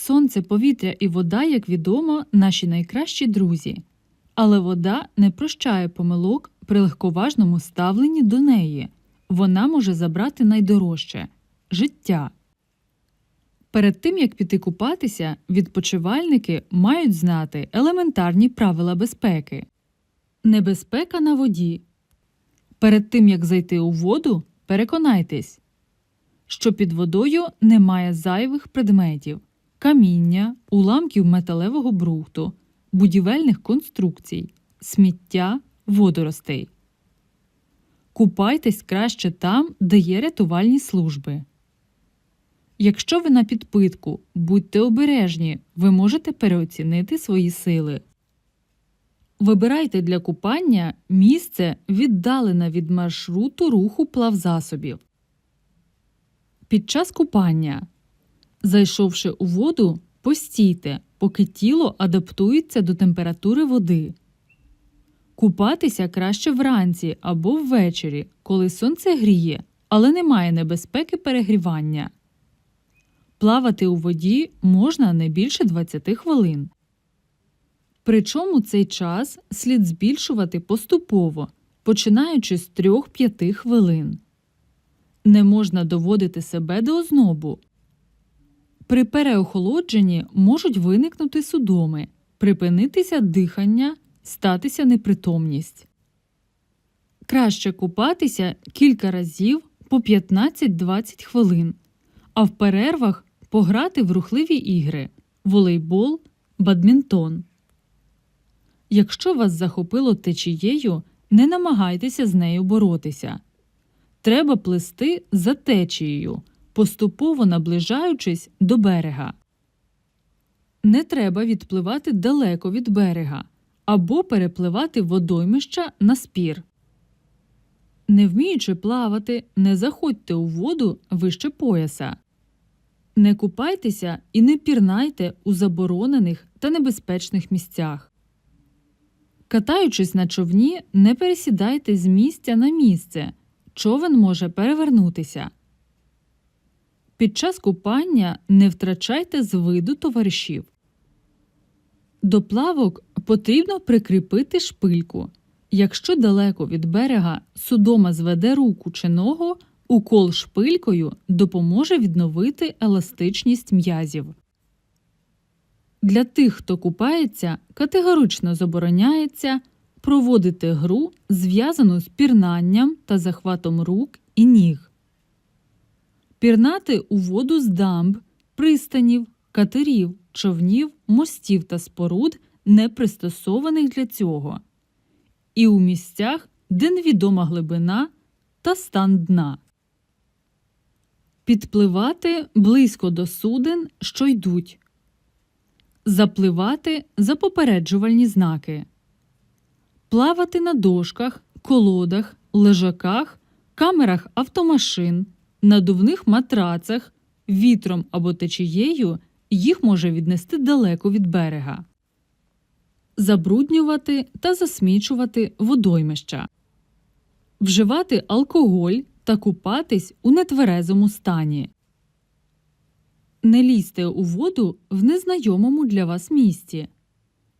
Сонце, повітря і вода, як відомо, наші найкращі друзі. Але вода не прощає помилок при легковажному ставленні до неї. Вона може забрати найдорожче життя. Перед тим як піти купатися, відпочивальники мають знати елементарні правила безпеки. Небезпека на воді. Перед тим як зайти у воду, переконайтесь, що під водою немає зайвих предметів, каміння, уламків металевого брухту, будівельних конструкцій, сміття, водоростей. Купайтесь краще там, де є рятувальні служби. Якщо ви на підпитку, будьте обережні, ви можете переоцінити свої сили. Вибирайте для купання місце віддалене від маршруту руху плавзасобів. Під час купання, зайшовши у воду, постійте, поки тіло адаптується до температури води. Купатися краще вранці або ввечері, коли сонце гріє, але немає небезпеки перегрівання. Плавати у воді можна не більше 20 хвилин. Причому цей час слід збільшувати поступово, починаючи з 3-5 хвилин. Не можна доводити себе до ознобу. При переохолодженні можуть виникнути судоми, припинитися дихання, статися непритомність. Краще купатися кілька разів по 15-20 хвилин, а в перервах пограти в рухливі ігри волейбол, бадмінтон. Якщо вас захопило течією, не намагайтеся з нею боротися. Треба плисти за течією, поступово наближаючись до берега. Не треба відпливати далеко від берега або перепливати водоймища на спір. Не вміючи плавати, не заходьте у воду вище пояса. Не купайтеся і не пірнайте у заборонених та небезпечних місцях. Катаючись на човні, не пересідайте з місця на місце. Човен може перевернутися. Під час купання не втрачайте з виду товаришів. До плавок потрібно прикріпити шпильку. Якщо далеко від берега судома зведе руку чи ногу, укол шпилькою допоможе відновити еластичність м'язів. Для тих, хто купається, категорично забороняється проводити гру, зв'язану з пірнанням та захватом рук і ніг. Пірнати у воду з дамб, пристанів, катерів, човнів, мостів та споруд, не пристосованих для цього, і у місцях, де невідома глибина та стан дна. Підпливати близько до суден, що йдуть. Запливати за попереджувальні знаки. Плавати на дошках, колодах, лежаках, камерах автомашин, надувних матрацах, вітром або течією їх може віднести далеко від берега. Забруднювати та засмічувати водоймища. Вживати алкоголь та купатись у нетверезому стані. Не лізьте у воду в незнайомому для вас місці.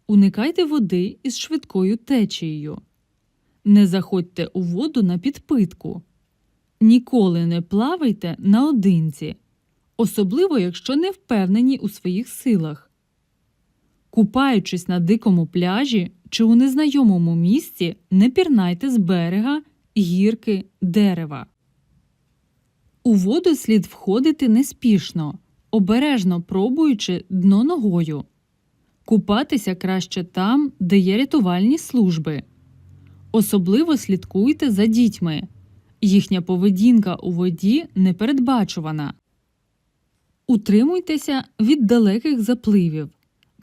Уникайте води із швидкою течією. Не заходьте у воду на підпитку. Ніколи не плавайте наодинці, особливо якщо не впевнені у своїх силах. Купаючись на дикому пляжі чи у незнайомому місці, не пірнайте з берега, гірки, дерева. У воду слід входити неспішно, обережно пробуючи дно ногою. Купатися краще там, де є рятувальні служби. Особливо слідкуйте за дітьми. Їхня поведінка у воді непередбачувана. Утримуйтеся від далеких запливів.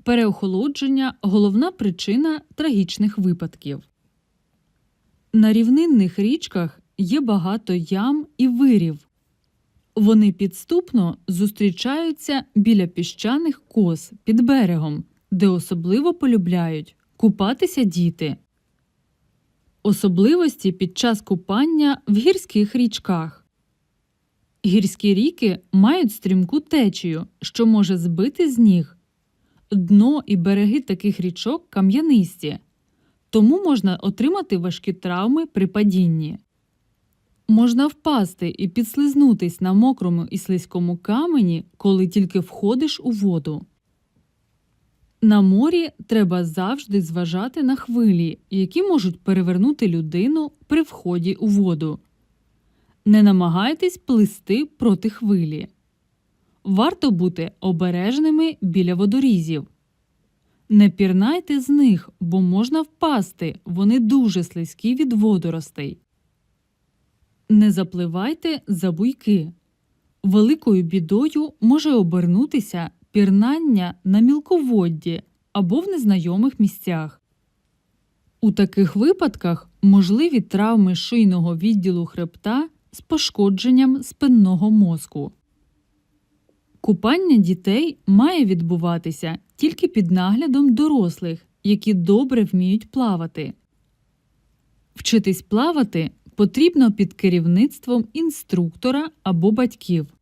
Переохолодження головна причина трагічних випадків. На рівнинних річках є багато ям і вирів. Вони підступно зустрічаються біля піщаних кос під берегом, де особливо полюбляють купатися діти. Особливості під час купання в гірських річках. Гірські ріки мають стрімку течію, що може збити з ніг. Дно і береги таких річок кам'янисті, тому можна отримати важкі травми при падінні. Можна впасти і підслизнутись на мокрому і слизькому камені, коли тільки входиш у воду. На морі треба завжди зважати на хвилі, які можуть перевернути людину при вході у воду. Не намагайтесь плисти проти хвилі. Варто бути обережними біля водорізів. Не пірнайте з них, бо можна впасти, вони дуже слизькі від водоростей. Не запливайте за буйки. Великою бідою може обернутися пірнання на мілководді або в незнайомих місцях. У таких випадках можливі травми шийного відділу хребта з пошкодженням спинного мозку. Купання дітей має відбуватися тільки під наглядом дорослих, які добре вміють плавати. Вчитись плавати потрібно під керівництвом інструктора або батьків.